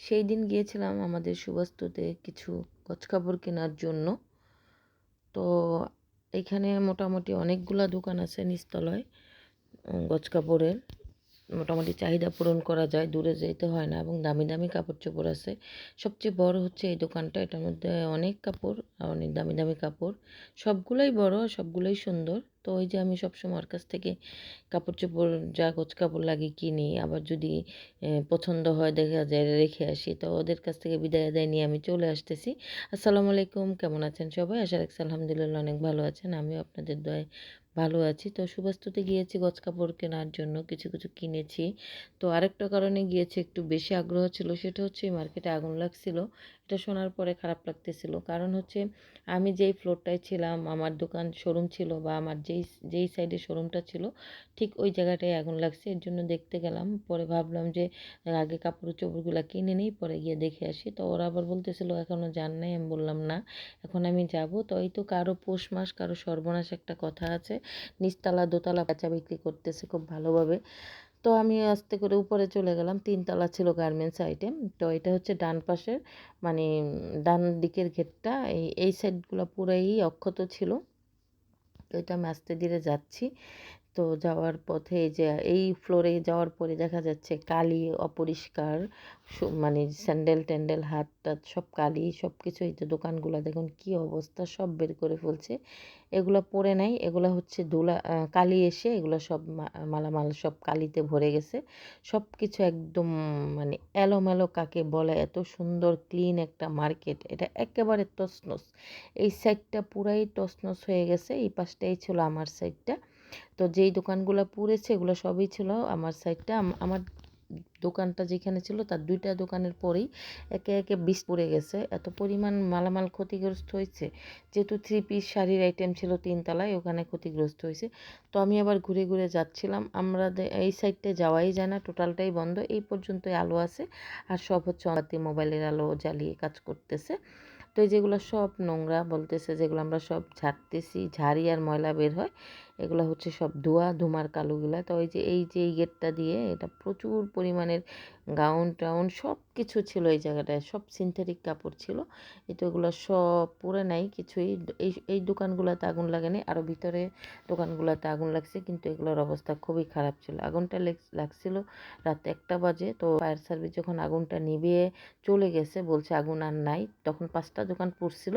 সেই দিন গিয়েছিলাম আমাদের সুবাস্তুতে কিছু কাপড় কেনার জন্য। তো এখানে মোটামুটি অনেকগুলা দোকান আছে নিচতলায় কাপড়ের মোটামুটি চাহিদা পূরণ করা যায়, দূরে যেতে হয় না এবং দামি দামি কাপড় চোপড় আছে। সবচেয়ে বড় হচ্ছে এই দোকানটা, এটার মধ্যে অনেক কাপড়, অনেক দামি দামি কাপড়। সবগুলোই বড়, সবগুলোই সুন্দর। তো ওই যে আমি সবসময় ওর কাছ থেকে কাপড় চোপড় যা গোছ কাপড় লাগে কিনি। আবার যদি পছন্দ হয় দেখা যায় রেখে আসি। তো ওদের কাছ থেকে বিদায় আদায় নিয়ে আমি চলে আসতেছি। আসসালামু আলাইকুম, কেমন আছেন সবাই? আশা রাখছি আলহামদুলিল্লাহ অনেক ভালো আছেন। আমিও আপনাদের দয় ভালো আছি। তো সুবাস্তুতে গিয়েছি গছ কাপড় কেনার জন্য, কিছু কিছু কিনেছি। তো আরেকটা কারণে গিয়েছি, একটু বেশি আগ্রহ ছিল, সেটা হচ্ছে মার্কেটে আগুন লাগছিল। এটা শোনার পরে খারাপ লাগতেছিল। কারণ হচ্ছে আমি যেই ফ্লোরটায় ছিলাম, আমার দোকান শোরুম ছিল বা আমার যেই যেই সাইডে শোরুমটা ছিল, ঠিক ওই জায়গাটায় আগুন লাগছে। এর জন্য দেখতে গেলাম, পরে ভাবলাম যে আগে কাপড় চোপড়গুলো কিনে নিই, পরে গিয়ে দেখে আসি। তো ওরা আবার বলতেছিল এখনও যান নাই? আমি বললাম, না, এখন আমি যাব। তো এই তো কারও পৌষ মাস, কারও সর্বনাশ একটা কথা আছে। নিচতলা দোতলা বাচ্চা বিক্রি করতেছে খুব ভালোভাবে। তো আমি আস্তে করে উপরে চলে গেলাম তিনতলা ছিল গার্মেন্টস আইটেম তো এটা হচ্ছে ডান পাশের মানে ডান দিকের ঘেরটা, এই এই সাইডগুলো পুরাই অক্ষত ছিল। তো এটা আমি আস্তে ধীরে যাচ্ছি। তো যাওয়ার পথে যে, এই ফ্লোরে যাওয়ার পরে দেখা যাচ্ছে কালি অপরিষ্কার মানে স্যান্ডেল ট্যান্ডেল হাত টাত সব কালি সব কিছু এই যে দোকানগুলো, দেখুন কি অবস্থা, সব বের করে ফেলছে। এগুলো পরে নাই, এগুলো হচ্ছে ধুলা কালি এসে এগুলো সব মালামাল সব কালিতে ভরে গেছে। সব কিছু একদম মানে এলোমেলো কাকে বলে, এত সুন্দর ক্লিন একটা মার্কেট, এটা একেবারে তসনস এই সাইডটা পুরাই তসনস হয়ে গেছে, এই পাশটাই ছিল আমার সাইডটা তো যেই দোকানগুলো পুড়েছে এগুলো সবই ছিল আমার সাইডটা। আমার দোকানটা যেখানে ছিল তার দুইটা দোকানের পরেই একে একে বিষ পড়ে গেছে। এত পরিমাণ মালামাল ক্ষতিগ্রস্ত হয়েছে। যেহেতু থ্রি পিস শাড়ির আইটেম ছিল তিনতলায়, ওখানে ক্ষতিগ্রস্ত হয়েছে। তো আমি আবার ঘুরে ঘুরে যাচ্ছিলাম। আমরা এই সাইডটায় যাওয়াই যায় না, টোটালটাই বন্ধ। এই পর্যন্তই আলো আছে। আর সব হচ্ছে মোবাইলের আলো জ্বালিয়ে কাজ করতেছে। তো যেগুলো সব নোংরা বলতেছে, যেগুলো আমরা সব ঝাড়তেছি, ঝাড়ি আর ময়লা বের হয় এগুলো হচ্ছে সব ধোয়া ধুমার কালোগুলা। তো ওই যে, এই যে, এই গেটটা দিয়ে এটা প্রচুর পরিমাণের গাউন টাউন সব কিছু ছিল এই জায়গাটায়, সব সিনথেটিক কাপড় ছিল। তো এগুলো সব পরে নাই কিছুই। এই এই দোকানগুলোতে আগুন লাগেনি আরও ভিতরে দোকানগুলোতে আগুন লাগছে, কিন্তু এগুলোর অবস্থা খুবই খারাপ ছিল। আগুনটা লাগছিল রাত একটা বাজে, তো ফায়ার সার্ভিস যখন আগুনটা নিভিয়ে চলে গেছে, বলছে আগুন আর নাই। তখন পাঁচটা দোকান পুড়ছিল।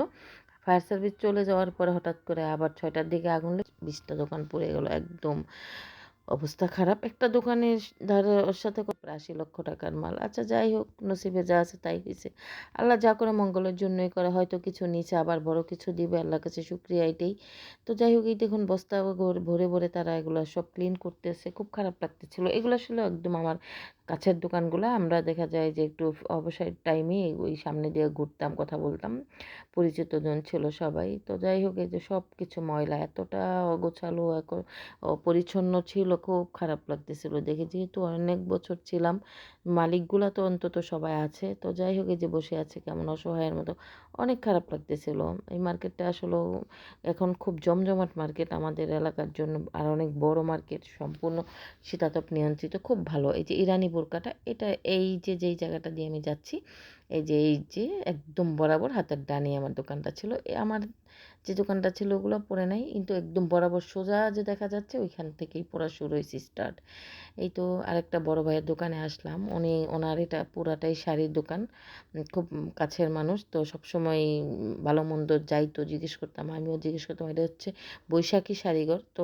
ফায়ার সার্ভিস চলে যাওয়ার পরে হঠাৎ করে আবার ছয়টার দিকে আগুন বিশটা দোকান পুড়ে গেল একদম। অবস্থা খারাপ। একটা দোকানের ধারে, ওর সাথে আশি লক্ষ টাকার মাল। আচ্ছা যাই হোক, নসিবে যা আছে তাই হয়েছে আল্লাহ যা করে মঙ্গলের জন্যই করে, হয়তো কিছু নিচে আবার বড় কিছু দিবে, আল্লাহর কাছে শুক্রিয়া এটাই। তো যাই হোক, এই দেখুন বস্তা ভরে ভরে তারা এগুলো সব ক্লিন করতেছে। খুব খারাপ লাগতেছিল। এগুলো আসলে একদম আমার কাছের দোকানগুলো। আমরা দেখা যায় যে একটু অবসর টাইমে ওই সামনে দিয়ে ঘুরতাম, কথা বলতাম। পরিচিত জন ছিল সবাই। তো যাই হোক, এই যে সব কিছু ময়লা এতটা অগোছালো পরিচ্ছন্ন ছিল খুব খারাপ লাগতেছিল। দেখে যেহেতু অনেক বছর ছিলাম, মালিকগুলা তো অন্তত সবাই আছে। তো যাই হোক যে বসে আছে, কেমন অসহায়ের মতো, অনেক খারাপ লাগতেছিল। এই মার্কেটটা আসলে এখন খুব জমজমাট মার্কেট আমাদের এলাকার জন্য, আর অনেক বড় মার্কেট সম্পূর্ণ শীতাতপ নিয়ন্ত্রিত। খুব ভালো। এই যে ইরানি বোরকাটা, এটা এই যে, যেই জায়গাটা দিয়ে আমি যাচ্ছি, এই যে এই যে, একদম বরাবর হাতের ডানি আমার দোকানটা ছিল। আমার যে দোকানটা ছিল ওগুলো পরে নাই। কিন্তু একদম বরাবর সোজা যে দেখা যাচ্ছে ওইখান থেকেই পড়া শুরু হয়েছে স্টার্ট এই তো আরেকটা বড় ভাইয়ের দোকানে আসলাম। উনি, ওনার এটা পুরাটাই শাড়ির দোকান। খুব কাছের মানুষ। তো সবসময় ভালো মন্দ যাই তো জিজ্ঞেস করতাম, আমিও জিজ্ঞেস করতাম, এটা হচ্ছে বৈশাখী শাড়িঘর? তো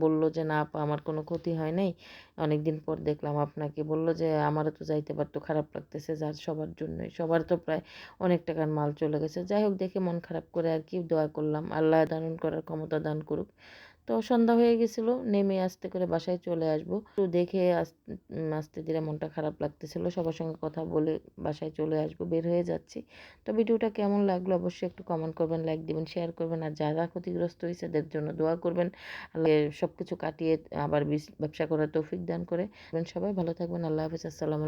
বলল যে, না আপা, আমার কোনো ক্ষতি হয় নাই। অনেক দিন পর দেখলাম আপনাকে। বলল যে, আমারও তো যাইতে পারতো, খারাপ লাগতেছে যার সবার জন্যই। সবার তো প্রায় অনেক টাকার মাল চলে গেছে। যাই হোক, দেখে মন খারাপ করে আর কি দোয়া করলাম। আল্লাহ দান করার ক্ষমতা দান করুক। তো সন্ধ্যা হয়ে গেছিল, নেমে আসতে করে বাসায় চলে আসব। তো দেখে আসতে ধীরে মনটা খারাপ লাগতেছিল। সবার সঙ্গে কথা বলে বাসায় চলে আসব, বের হয়ে যাচ্ছি। তো ভিডিওটা কেমন লাগল অবশ্যই একটু কমেন্ট করবেন লাইক দিবেন শেয়ার করবেন। আর যারা ক্ষতিগ্রস্ত হয়েছে তাদের জন্য দোয়া করবেন। সব কিছু কাটিয়ে আবার ব্যবসা করার তৌফিক দান করে। সবাই ভালো থাকবেন। আল্লাহ হাফিজ। আসসালামু